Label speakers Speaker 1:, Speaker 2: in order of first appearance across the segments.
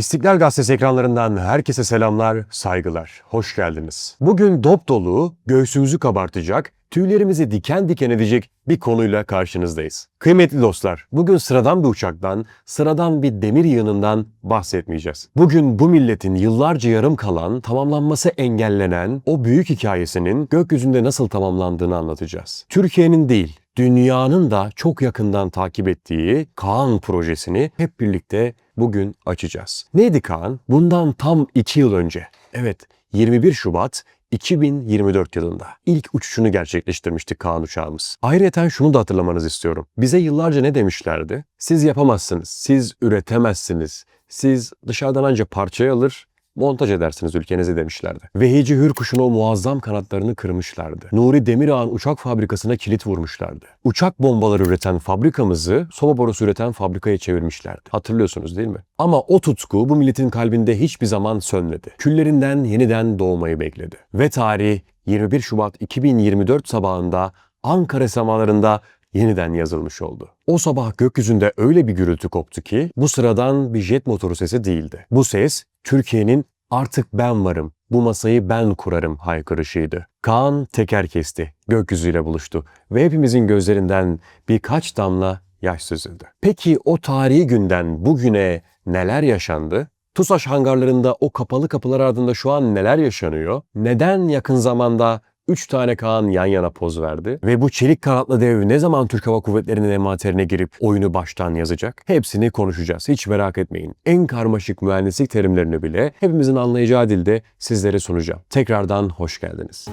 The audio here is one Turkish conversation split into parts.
Speaker 1: İstiklal Gazetesi ekranlarından herkese selamlar, saygılar. Hoş geldiniz. Bugün dop dolu, göğsümüzü kabartacak, tüylerimizi diken diken edecek bir konuyla karşınızdayız. Kıymetli dostlar, bugün sıradan bir uçaktan, sıradan bir demir yığınından bahsetmeyeceğiz. Bugün bu milletin yıllarca yarım kalan, tamamlanması engellenen o büyük hikayesinin gökyüzünde nasıl tamamlandığını anlatacağız. Türkiye'nin değil, dünyanın da çok yakından takip ettiği Kaan projesini hep birlikte bugün açacağız. Neydi Kaan? Bundan tam 2 yıl önce. Evet, 21 Şubat 2024 yılında ilk uçuşunu gerçekleştirmişti Kaan uçağımız. Ayrıca şunu da hatırlamanızı istiyorum. Bize yıllarca ne demişlerdi? Siz yapamazsınız, siz üretemezsiniz, siz dışarıdan ancak parçayı alır, montaj edersiniz ülkenize demişlerdi. Vehici Hürkuş'un o muazzam kanatlarını kırmışlardı. Nuri Demirağ'ın uçak fabrikasına kilit vurmuşlardı. Uçak bombaları üreten fabrikamızı soba borusu üreten fabrikaya çevirmişlerdi. Hatırlıyorsunuz değil mi? Ama o tutku bu milletin kalbinde hiçbir zaman sönmedi. Küllerinden yeniden doğmayı bekledi. Ve tarih 21 Şubat 2024 sabahında Ankara semalarında yeniden yazılmış oldu. O sabah gökyüzünde öyle bir gürültü koptu ki bu sıradan bir jet motoru sesi değildi. Bu ses Türkiye'nin artık ben varım, bu masayı ben kurarım haykırışıydı. Kaan teker kesti, gökyüzüyle buluştu ve hepimizin gözlerinden birkaç damla yaş süzüldü. Peki o tarihi günden bugüne neler yaşandı? TUSAŞ hangarlarında o kapalı kapılar ardında şu an neler yaşanıyor? Neden yakın zamanda 3 tane Kaan yan yana poz verdi. Ve bu çelik kanatlı dev ne zaman Türk Hava Kuvvetleri'nin envanterine girip oyunu baştan yazacak? Hepsini konuşacağız. Hiç merak etmeyin. En karmaşık mühendislik terimlerini bile hepimizin anlayacağı dilde sizlere sunacağım. Tekrardan hoş geldiniz.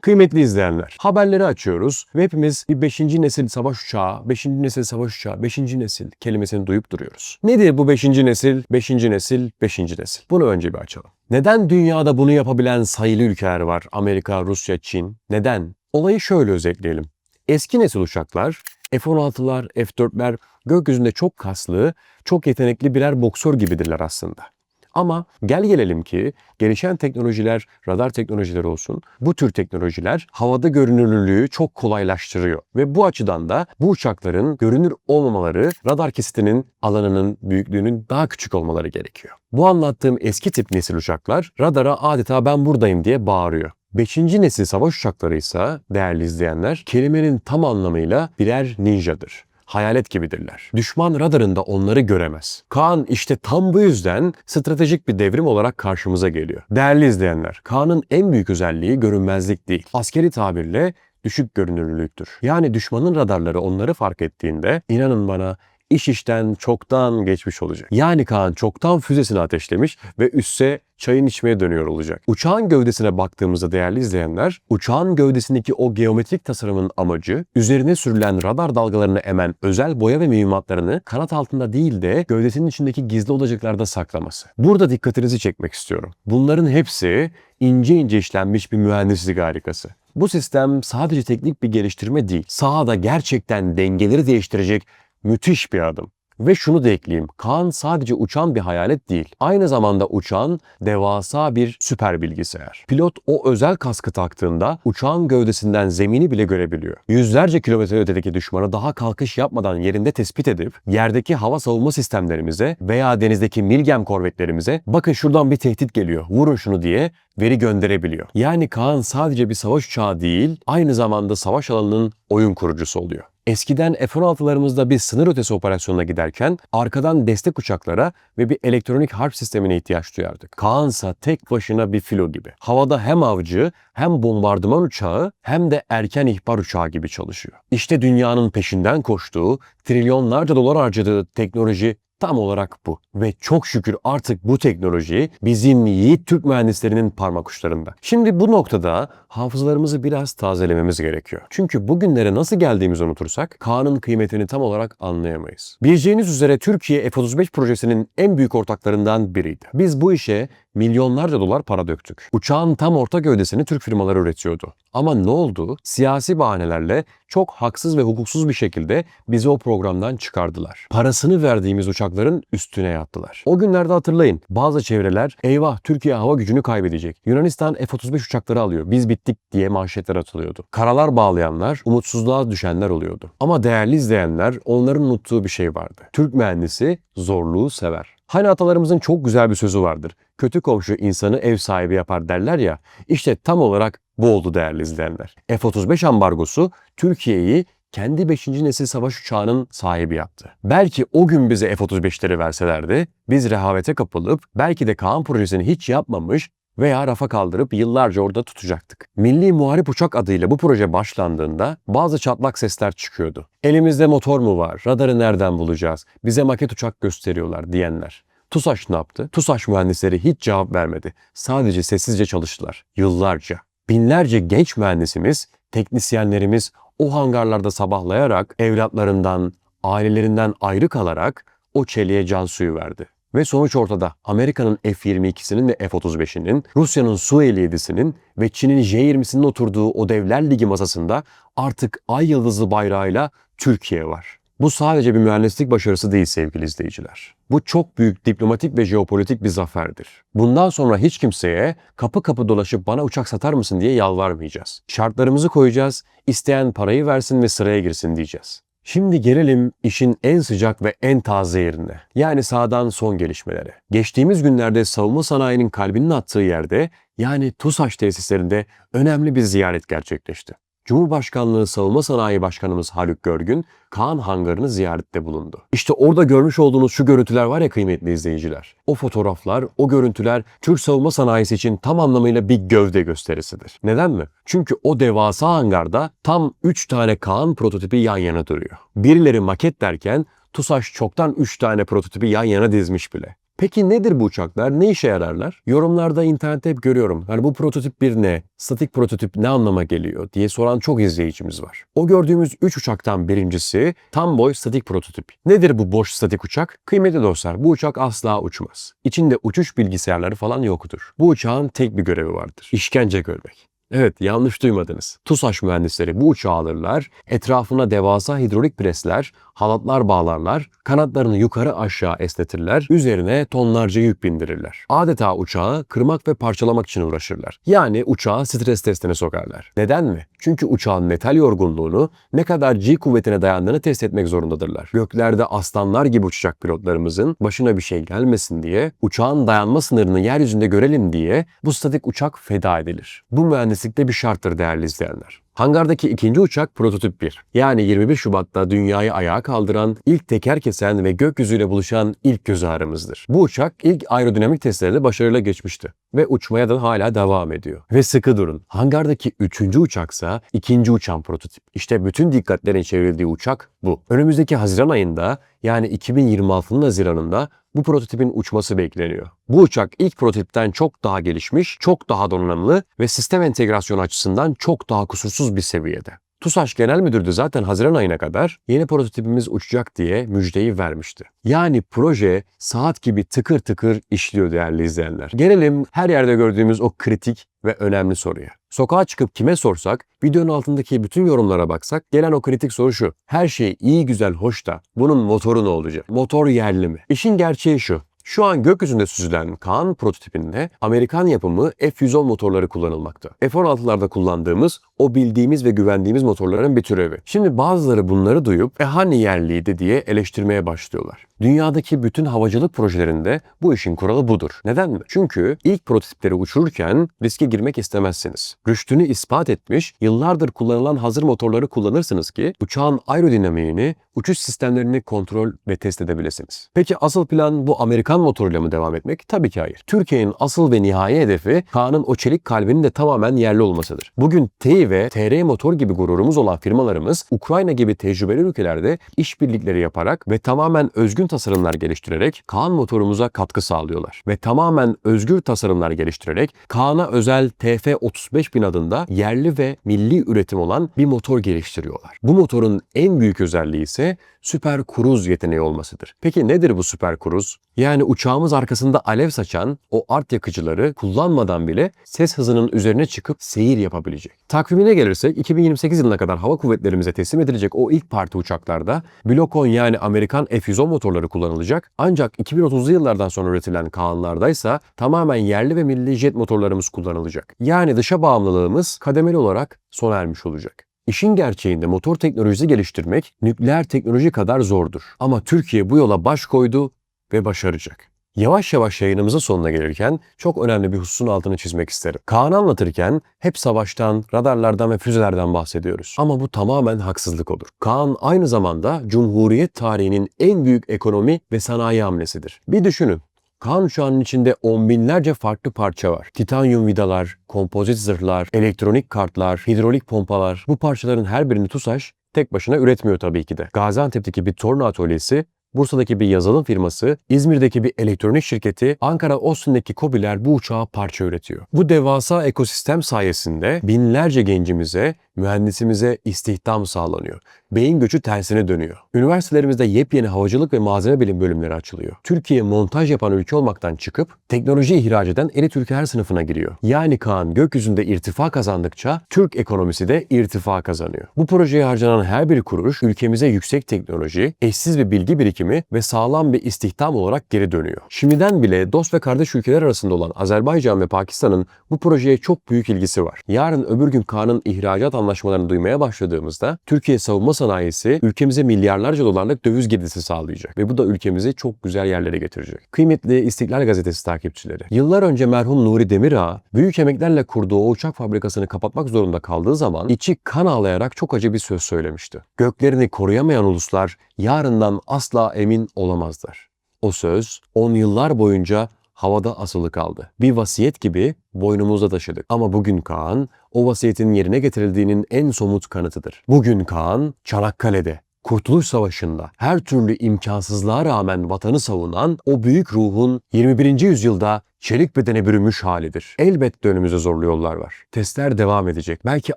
Speaker 1: Kıymetli izleyenler, haberleri açıyoruz ve hepimiz bir 5. nesil savaş uçağı, 5. nesil savaş uçağı, 5. nesil kelimesini duyup duruyoruz. Nedir bu 5. nesil, 5. nesil, 5. nesil? Bunu önce bir açalım. Neden dünyada bunu yapabilen sayılı ülkeler var? Amerika, Rusya, Çin. Neden? Olayı şöyle özetleyelim. Eski nesil uçaklar, F-16'lar, F-4'ler gökyüzünde çok kaslı, çok yetenekli birer boksör gibidirler aslında. Ama gel gelelim ki gelişen teknolojiler, radar teknolojileri olsun, bu tür teknolojiler havada görünürlülüğü çok kolaylaştırıyor. Ve bu açıdan da bu uçakların görünür olmamaları radar kesitinin alanının büyüklüğünün daha küçük olmaları gerekiyor. Bu anlattığım eski tip nesil uçaklar radara adeta ben buradayım diye bağırıyor. Beşinci nesil savaş uçakları ise değerli izleyenler kelimenin tam anlamıyla birer ninjadır hayalet gibidirler. Düşman radarında onları göremez. Kaan işte tam bu yüzden stratejik bir devrim olarak karşımıza geliyor. Değerli izleyenler, Kaan'ın en büyük özelliği görünmezlik değil. Askeri tabirle düşük görünürlülüktür. Yani düşmanın radarları onları fark ettiğinde inanın bana iş işten çoktan geçmiş olacak. Yani Kaan çoktan füzesini ateşlemiş ve üsse çayın içmeye dönüyor olacak. Uçağın gövdesine baktığımızda değerli izleyenler, uçağın gövdesindeki o geometrik tasarımın amacı, üzerine sürülen radar dalgalarını emen özel boya ve mühimmatlarını kanat altında değil de gövdesinin içindeki gizli odacıklarda saklaması. Burada dikkatinizi çekmek istiyorum. Bunların hepsi ince ince işlenmiş bir mühendislik harikası. Bu sistem sadece teknik bir geliştirme değil, sahada gerçekten dengeleri değiştirecek müthiş bir adım. Ve şunu da ekleyeyim. Kaan sadece uçan bir hayalet değil. Aynı zamanda uçan devasa bir süper bilgisayar. Pilot o özel kaskı taktığında uçağın gövdesinden zemini bile görebiliyor. Yüzlerce kilometre ötedeki düşmanı daha kalkış yapmadan yerinde tespit edip yerdeki hava savunma sistemlerimize veya denizdeki Milgem korvetlerimize bakın şuradan bir tehdit geliyor vurun şunu diye veri gönderebiliyor. Yani Kaan sadece bir savaş uçağı değil aynı zamanda savaş alanının oyun kurucusu oluyor. Eskiden F-16'larımızda bir sınır ötesi operasyonuna giderken arkadan destek uçaklara ve bir elektronik harp sistemine ihtiyaç duyardık. Kaansa tek başına bir filo gibi. Havada hem avcı hem bombardıman uçağı hem de erken ihbar uçağı gibi çalışıyor. İşte dünyanın peşinden koştuğu, trilyonlarca dolar harcadığı teknoloji tam olarak bu. Ve çok şükür artık bu teknoloji bizim yiğit Türk mühendislerinin parmak uçlarında. Şimdi bu noktada hafızalarımızı biraz tazelememiz gerekiyor. Çünkü bugünlere nasıl geldiğimizi unutursak Kaan'ın kıymetini tam olarak anlayamayız. Bileceğiniz üzere Türkiye F-35 projesinin en büyük ortaklarından biriydi. Biz bu işe milyonlarca dolar para döktük. Uçağın tam orta gövdesini Türk firmaları üretiyordu. Ama ne oldu? Siyasi bahanelerle çok haksız ve hukuksuz bir şekilde bizi o programdan çıkardılar. Parasını verdiğimiz uçakların üstüne yattılar. O günlerde hatırlayın bazı çevreler eyvah Türkiye hava gücünü kaybedecek. Yunanistan F-35 uçakları alıyor. Biz bittik diye manşetler atılıyordu. Karalar bağlayanlar, umutsuzluğa düşenler oluyordu. Ama değerli izleyenler onların unuttuğu bir şey vardı. Türk mühendisi zorluğu sever. Hani atalarımızın çok güzel bir sözü vardır. Kötü komşu insanı ev sahibi yapar derler ya. İşte tam olarak bu oldu değerli izleyenler. F-35 ambargosu Türkiye'yi kendi 5. nesil savaş uçağının sahibi yaptı. Belki o gün bize F-35'leri verselerdi, biz rehavete kapılıp belki de Kaan projesini hiç yapmamış veya rafa kaldırıp yıllarca orada tutacaktık. Milli Muharip Uçak adıyla bu proje başlandığında bazı çatlak sesler çıkıyordu. Elimizde motor mu var? Radarı nereden bulacağız? Bize maket uçak gösteriyorlar diyenler. TUSAŞ ne yaptı? TUSAŞ mühendisleri hiç cevap vermedi. Sadece sessizce çalıştılar. Yıllarca. Binlerce genç mühendisimiz, teknisyenlerimiz o hangarlarda sabahlayarak evlatlarından, ailelerinden ayrı kalarak o çeliğe can suyu verdi. Ve sonuç ortada. Amerika'nın F-22'sinin ve F-35'inin, Rusya'nın Su-57'sinin ve Çin'in J-20'sinin oturduğu o devler ligi masasında artık ay yıldızı bayrağıyla Türkiye var. Bu sadece bir mühendislik başarısı değil sevgili izleyiciler. Bu çok büyük diplomatik ve jeopolitik bir zaferdir. Bundan sonra hiç kimseye kapı kapı dolaşıp bana uçak satar mısın diye yalvarmayacağız. Şartlarımızı koyacağız, isteyen parayı versin ve sıraya girsin diyeceğiz. Şimdi gelelim işin en sıcak ve en taze yerine. Yani sağdan son gelişmelere. Geçtiğimiz günlerde savunma sanayinin kalbinin attığı yerde yani TUSAŞ tesislerinde önemli bir ziyaret gerçekleşti. Cumhurbaşkanlığı Savunma Sanayi Başkanımız Haluk Görgün, Kaan Hangarı'nı ziyarette bulundu. İşte orada görmüş olduğunuz şu görüntüler var ya kıymetli izleyiciler. O fotoğraflar, o görüntüler Türk savunma sanayisi için tam anlamıyla bir gövde gösterisidir. Neden mi? Çünkü o devasa hangarda tam 3 tane Kaan prototipi yan yana duruyor. Birileri maket derken TUSAŞ çoktan 3 tane prototipi yan yana dizmiş bile. Peki nedir bu uçaklar? Ne işe yararlar? Yorumlarda internette hep görüyorum. Hani bu prototip bir ne? Statik prototip ne anlama geliyor diye soran çok izleyicimiz var. O gördüğümüz 3 uçaktan birincisi tam boy statik prototip. Nedir bu boş statik uçak? Kıymetli dostlar bu uçak asla uçmaz. İçinde uçuş bilgisayarları falan yoktur. Bu uçağın tek bir görevi vardır. İşkence görmek. Evet yanlış duymadınız. TUSAŞ mühendisleri bu uçağı alırlar, etrafına devasa hidrolik presler, halatlar bağlarlar, kanatlarını yukarı aşağı esnetirler, üzerine tonlarca yük bindirirler. Adeta uçağı kırmak ve parçalamak için uğraşırlar. Yani uçağı stres testine sokarlar. Neden mi? Çünkü uçağın metal yorgunluğunu ne kadar G kuvvetine dayandığını test etmek zorundadırlar. Göklerde aslanlar gibi uçacak pilotlarımızın başına bir şey gelmesin diye, uçağın dayanma sınırını yeryüzünde görelim diye bu statik uçak feda edilir. Bu mühendislikte bir şarttır değerli izleyenler. Hangardaki ikinci uçak prototip 1. Yani 21 Şubat'ta dünyayı ayağa kaldıran, ilk teker kesen ve gökyüzüyle buluşan ilk göz ağrımızdır. Bu uçak ilk aerodinamik testlerinde başarıyla geçmişti ve uçmaya da hala devam ediyor. Ve sıkı durun. Hangardaki üçüncü uçaksa ikinci uçan prototip. İşte bütün dikkatlerin çevrildiği uçak bu. Önümüzdeki Haziran ayında yani 2026'nın Haziran'ında bu prototipin uçması bekleniyor. Bu uçak ilk prototipten çok daha gelişmiş, çok daha donanımlı ve sistem entegrasyonu açısından çok daha kusursuz bir seviyede. TUSAŞ Genel Müdürü de zaten Haziran ayına kadar yeni prototipimiz uçacak diye müjdeyi vermişti. Yani proje saat gibi tıkır tıkır işliyor değerli izleyenler. Gelelim her yerde gördüğümüz o kritik ve önemli soruya. Sokağa çıkıp kime sorsak, videonun altındaki bütün yorumlara baksak gelen o kritik soru şu. Her şey iyi güzel hoş da bunun motoru ne olacak? Motor yerli mi? İşin gerçeği şu. Şu an gökyüzünde süzülen Kaan prototipinde Amerikan yapımı F-110 motorları kullanılmakta. F-16'larda kullandığımız o bildiğimiz ve güvendiğimiz motorların bir türevi. Şimdi bazıları bunları duyup e hani yerliydi diye eleştirmeye başlıyorlar. Dünyadaki bütün havacılık projelerinde bu işin kuralı budur. Neden mi? Çünkü ilk prototipleri uçururken riske girmek istemezsiniz. Rüştünü ispat etmiş, yıllardır kullanılan hazır motorları kullanırsınız ki uçağın aerodinamiğini, uçuş sistemlerini kontrol ve test edebilirsiniz. Peki asıl plan bu Amerikan motoruyla mı devam etmek? Tabii ki hayır. Türkiye'nin asıl ve nihai hedefi Kaan'ın o çelik kalbinin de tamamen yerli olmasıdır. Bugün teyip Ve TR Motor gibi gururumuz olan firmalarımız Ukrayna gibi tecrübeli ülkelerde işbirlikleri yaparak ve tamamen özgün tasarımlar geliştirerek Kaan motorumuza katkı sağlıyorlar. Ve tamamen özgür tasarımlar geliştirerek Kaan'a özel TF35000 adında yerli ve milli üretim olan bir motor geliştiriyorlar. Bu motorun en büyük özelliği ise süper kruz yeteneği olmasıdır. Peki nedir bu süper kruz? Yani uçağımız arkasında alev saçan o art yakıcıları kullanmadan bile ses hızının üzerine çıkıp seyir yapabilecek. Takvimine gelirsek 2028 yılına kadar hava kuvvetlerimize teslim edilecek o ilk parti uçaklarda Block 10 yani Amerikan F-110 motorları kullanılacak. Ancak 2030'lu yıllardan sonra üretilen Kaanlardaysa tamamen yerli ve milli jet motorlarımız kullanılacak. Yani dışa bağımlılığımız kademeli olarak sona ermiş olacak. İşin gerçeğinde motor teknolojisi geliştirmek nükleer teknoloji kadar zordur. Ama Türkiye bu yola baş koydu ve başaracak. Yavaş yavaş yayınımızın sonuna gelirken çok önemli bir hususun altını çizmek isterim. Kaan'ı anlatırken hep savaştan, radarlardan ve füzelerden bahsediyoruz. Ama bu tamamen haksızlık olur. Kaan aynı zamanda Cumhuriyet tarihinin en büyük ekonomi ve sanayi hamlesidir. Bir düşünün. Kaan uçağının içinde on binlerce farklı parça var. Titanyum vidalar, kompozit zırhlar, elektronik kartlar, hidrolik pompalar. Bu parçaların her birini TUSAŞ tek başına üretmiyor tabii ki de. Gaziantep'teki bir torna atölyesi Bursa'daki bir yazılım firması, İzmir'deki bir elektronik şirketi, Ankara Austin'deki KOBİ'ler bu uçağa parça üretiyor. Bu devasa ekosistem sayesinde binlerce gencimize, mühendisimize istihdam sağlanıyor. Beyin göçü tersine dönüyor. Üniversitelerimizde yepyeni havacılık ve malzeme bilim bölümleri açılıyor. Türkiye montaj yapan ülke olmaktan çıkıp teknoloji ihraç eden elit ülkeler sınıfına giriyor. Yani Kaan gökyüzünde irtifa kazandıkça Türk ekonomisi de irtifa kazanıyor. Bu projeye harcanan her bir kuruş ülkemize yüksek teknoloji, eşsiz bir bilgi birikimi ve sağlam bir istihdam olarak geri dönüyor. Şimdiden bile dost ve kardeş ülkeler arasında olan Azerbaycan ve Pakistan'ın bu projeye çok büyük ilgisi var. Yarın öbür gün Kaan'ın ihracat anlaşmalarını duymaya başladığımızda Türkiye savunma sanayisi ülkemize milyarlarca dolarlık döviz girdisi sağlayacak ve bu da ülkemizi çok güzel yerlere getirecek. Kıymetli İstiklal Gazetesi takipçileri, yıllar önce merhum Nuri Demirağ büyük emeklerle kurduğu o uçak fabrikasını kapatmak zorunda kaldığı zaman içi kan ağlayarak çok acı bir söz söylemişti. Göklerini koruyamayan uluslar yarından asla emin olamazlar. O söz 10 yıllar boyunca havada asılı kaldı. Bir vasiyet gibi boynumuzda taşıdık. Ama bugün Kaan o vasiyetin yerine getirildiğinin en somut kanıtıdır. Bugün Kaan Çanakkale'de Kurtuluş Savaşı'nda her türlü imkansızlığa rağmen vatanı savunan o büyük ruhun 21. yüzyılda çelik bedene bürünmüş halidir. Elbette önümüzde zorlu yollar var. Testler devam edecek. Belki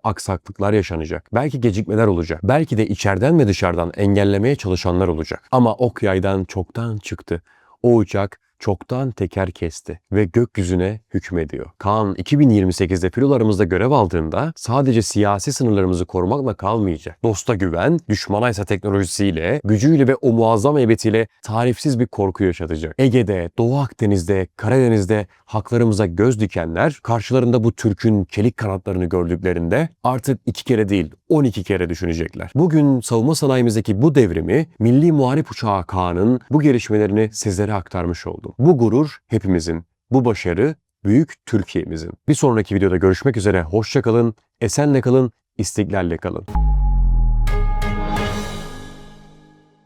Speaker 1: aksaklıklar yaşanacak. Belki gecikmeler olacak. Belki de içeriden ve dışarıdan engellemeye çalışanlar olacak. Ama ok yaydan çoktan çıktı. O uçak çoktan teker kesti ve gökyüzüne hükmediyor. Kaan 2028'de filolarımızda görev aldığında sadece siyasi sınırlarımızı korumakla kalmayacak. Dosta güven, düşmana ise teknolojisiyle, gücüyle ve o muazzam heybetiyle tarifsiz bir korku yaşatacak. Ege'de, Doğu Akdeniz'de, Karadeniz'de haklarımıza göz dikenler karşılarında bu Türk'ün çelik kanatlarını gördüklerinde artık iki kere değil 12 kere düşünecekler. Bugün savunma sanayimizdeki bu devrimi Milli Muharip Uçağı Kaan'ın bu gelişmelerini sizlere aktarmış oldum. Bu gurur hepimizin, bu başarı büyük Türkiye'mizin. Bir sonraki videoda görüşmek üzere. Hoşça kalın, esenle kalın, istiklalle kalın.